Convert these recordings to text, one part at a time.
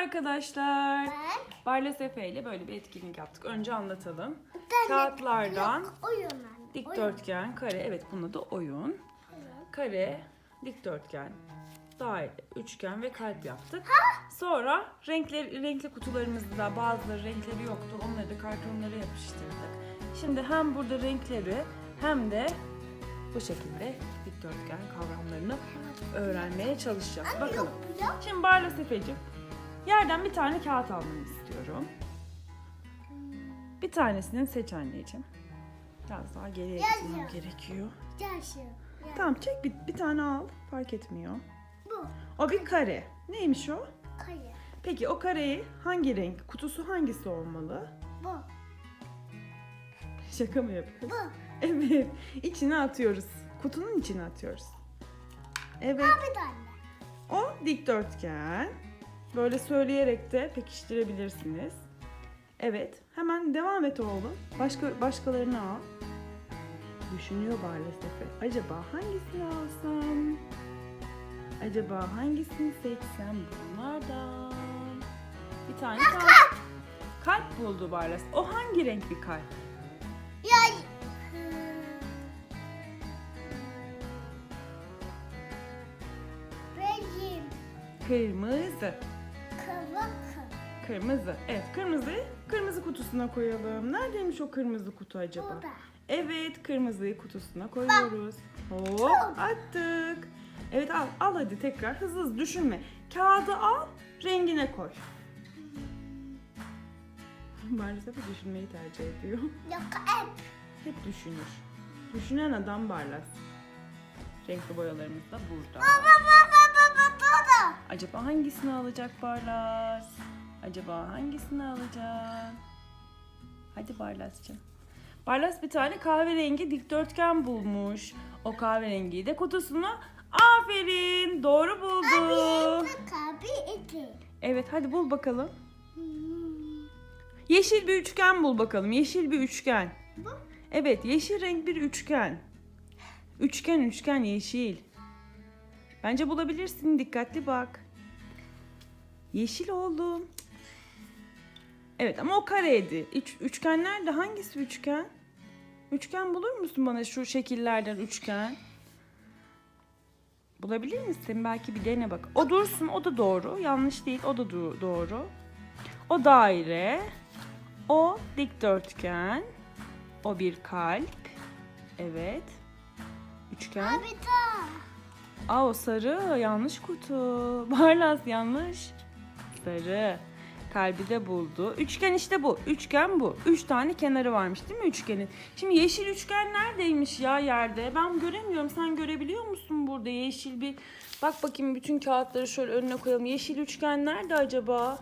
Arkadaşlar, Bak. Barlas Efe ile böyle bir etkinlik yaptık. Önce anlatalım. Kağıtlardan Yok, oyun anne. dikdörtgen, kare, evet bunda da oyun. Kare, dikdörtgen, daire, üçgen ve kalp yaptık. Sonra renkler, renkli kutularımızda bazıları renkleri yoktu. Onları da kartonlara yapıştırdık. Şimdi hem burada renkleri hem de bu şekilde dikdörtgen kavramlarını öğrenmeye çalışacağız. Bakalım. Şimdi Barla Sefeciğim, yerden bir tane kağıt almanı istiyorum. Bir tanesini seç anneciğim. Biraz daha geriye gitmem gerekiyor. Yaşı. Ya. Tamam çek bir, bir tane al. Fark etmiyor. Bu. O bir kare. Neymiş o? Kaya. Peki o kareyi hangi renk? Kutusu hangisi olmalı? Bu. Şaka mı yapıyorsun? Bu. Evet. İçine atıyoruz. Kutunun içine atıyoruz. Evet. Bir tane. O dikdörtgen. Böyle söyleyerek de pekiştirebilirsiniz. Evet. Hemen devam et oğlum. Başka başkalarını al. Düşünüyor maalesef. Acaba hangisini alsam? Acaba hangisini seçsem bunlardan? Bir tane kalp. Kalp buldu Barlas. O hangi renk bir kalp? Ya. Benim Kırmızı. Kırmızı. Evet kırmızıyı kırmızı kutusuna koyalım. Neredeymiş o kırmızı kutu acaba? Burada. Evet kırmızıyı kutusuna koyuyoruz. Hop attık. Evet al, al hadi tekrar hızlı hızlı düşünme. Kağıdı al rengine koy. Maalesef düşünmeyi tercih ediyor. Yok hep. Hep düşünür. Düşünen adam Barlas. Renkli boyalarımız da burada. Baba baba Acaba hangisini alacak Barlas? Acaba hangisini alacak? Hadi Barlas'cığım. Barlas bir tane kahverengi dikdörtgen bulmuş. O kahverengiyi de kutusuna aferin doğru buldu. Evet hadi bul bakalım. Yeşil bir üçgen bul bakalım. Yeşil bir üçgen. Bu? Evet yeşil renk bir üçgen. Üçgen üçgen yeşil. Bence bulabilirsin dikkatli bak. Yeşil oğlum. Evet ama o kareydi. Üç, üçgen nerede? Hangisi üçgen? Üçgen bulur musun bana şu şekillerden üçgen? Bulabilir misin? Belki bir dene bak. O dursun o da doğru. Yanlış değil o da doğru. O daire. O dikdörtgen. O bir kalp. Evet. Üçgen. Abi da. Aa o sarı. Yanlış kutu. Barlas yanlış. Sarı. Kalbi de buldu. Üçgen işte bu. Üçgen bu. Üç tane kenarı varmış değil mi üçgenin? Şimdi yeşil üçgen neredeymiş ya yerde? Ben göremiyorum. Sen görebiliyor musun burada yeşil bir... Bak bakayım bütün kağıtları şöyle önüne koyalım. Yeşil üçgen nerede acaba?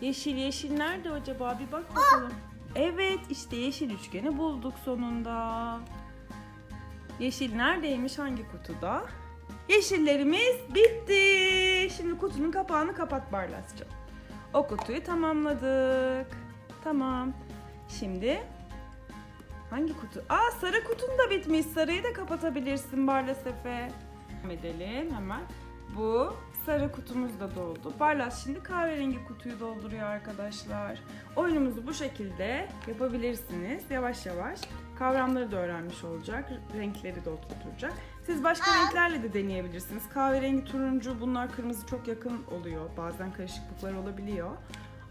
Yeşil yeşil nerede acaba? Bir bak bakalım. Evet işte yeşil üçgeni bulduk sonunda. Yeşil neredeymiş? Hangi kutuda? Yeşillerimiz bitti. Şimdi kutunun kapağını kapat Barlas'cığım. O kutuyu tamamladık. Tamam. Şimdi hangi kutu? Aa sarı kutun da bitmiş. Sarıyı da kapatabilirsin Barlas Efe. Edelim hemen. Bu sarı kutumuz da doldu. Barlas şimdi kahverengi kutuyu dolduruyor arkadaşlar. Oyunumuzu bu şekilde yapabilirsiniz. Yavaş yavaş kavramları da öğrenmiş olacak. Renkleri de oturtacak. Siz başka renklerle de deneyebilirsiniz. Kahverengi, turuncu, bunlar kırmızı çok yakın oluyor. Bazen karışıklıklar olabiliyor.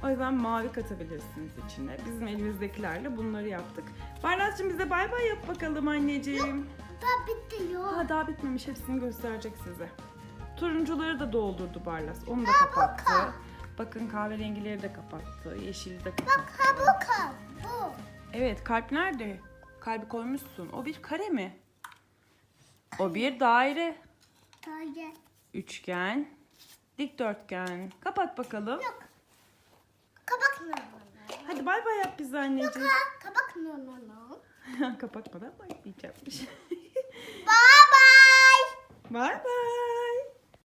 O yüzden mavi katabilirsiniz içine. Bizim elimizdekilerle bunları yaptık. Barlas'cığım bize bay bay yap bakalım anneciğim. Da bitti yok. Daha daha bitmemiş hepsini gösterecek size. Turuncuları da doldurdu Barlas. Onu da kapattı. Bakın kahverengileri de kapattı. Yeşili de kapattı. Ha bu kal. Bu. Evet kalp nerede? Kalbi koymuşsun. O bir kare mi? O bir daire. Kaya. Üçgen. Dikdörtgen. Kapat bakalım. Yok. Kabak mı? Hadi bay bay yap bize anneciğim. Ha, kabak mı? No, no. Kapatmadan bay diyecekmiş. Bye bye. bay bay.